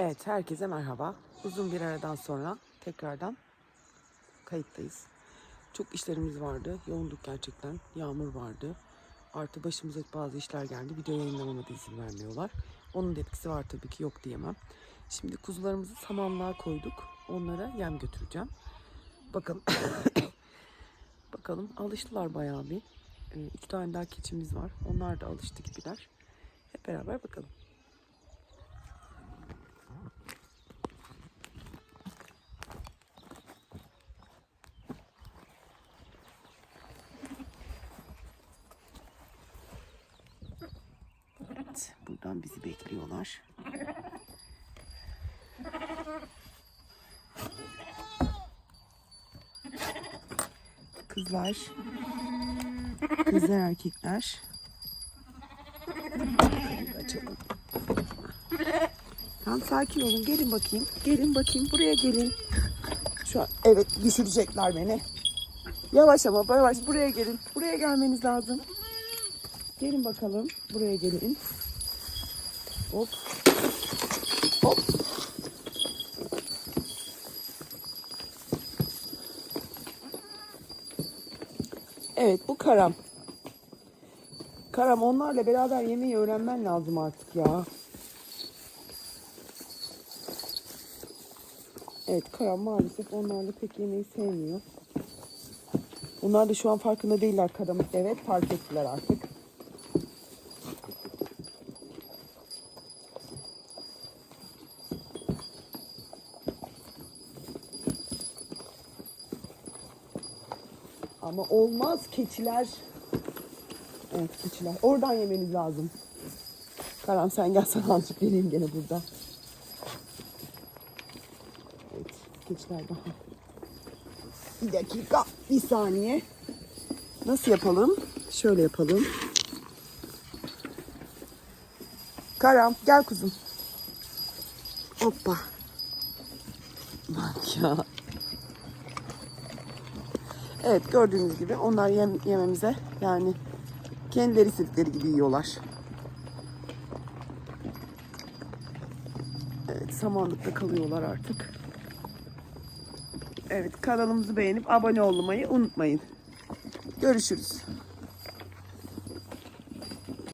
Evet, herkese merhaba. Uzun bir aradan sonra tekrardan kayıttayız. Çok işlerimiz vardı. Yoğunduk gerçekten. Yağmur vardı. Artı başımıza bazı işler geldi. Video yayınlamama da izin vermiyorlar. Onun da etkisi var tabii ki yok diyemem. Şimdi kuzularımızı samanlığa koyduk. Onlara yem götüreceğim. Bakalım. Bakalım alıştılar bayağı bir. Ee, üç tane daha keçimiz var. Onlar da alıştı gibiler. Hep beraber bakalım. Buradan bizi bekliyorlar. Kızlar. Kızlar erkekler. Açalım. Tamam sakin olun. Gelin bakayım. Gelin bakayım. Buraya gelin. Şu an evet düşürecekler beni. Yavaş ama yavaş buraya gelin. Buraya gelmeniz lazım. Gelin bakalım. Buraya gelin. Hop. Hop. Evet bu karam. Karam onlarla beraber yemeği öğrenmen lazım artık ya. Evet Karam maalesef onlarla pek yemeği sevmiyor. Onlar da şu an farkında değiller Karam'ı. Evet fark ettiler artık. Ama olmaz keçiler. Evet keçiler. Oradan yemeniz lazım. Karan sen gel sana azıcık vereyim gene burada. Evet keçiler daha. Bir dakika bir saniye. Nasıl yapalım? Şöyle yapalım. Karam gel kuzum. Hoppa. Bak ya. Evet gördüğünüz gibi onlar yem, yememize yani kendileri istedikleri gibi yiyorlar. Evet samanlıkta kalıyorlar artık. Evet kanalımızı beğenip abone olmayı unutmayın. Görüşürüz.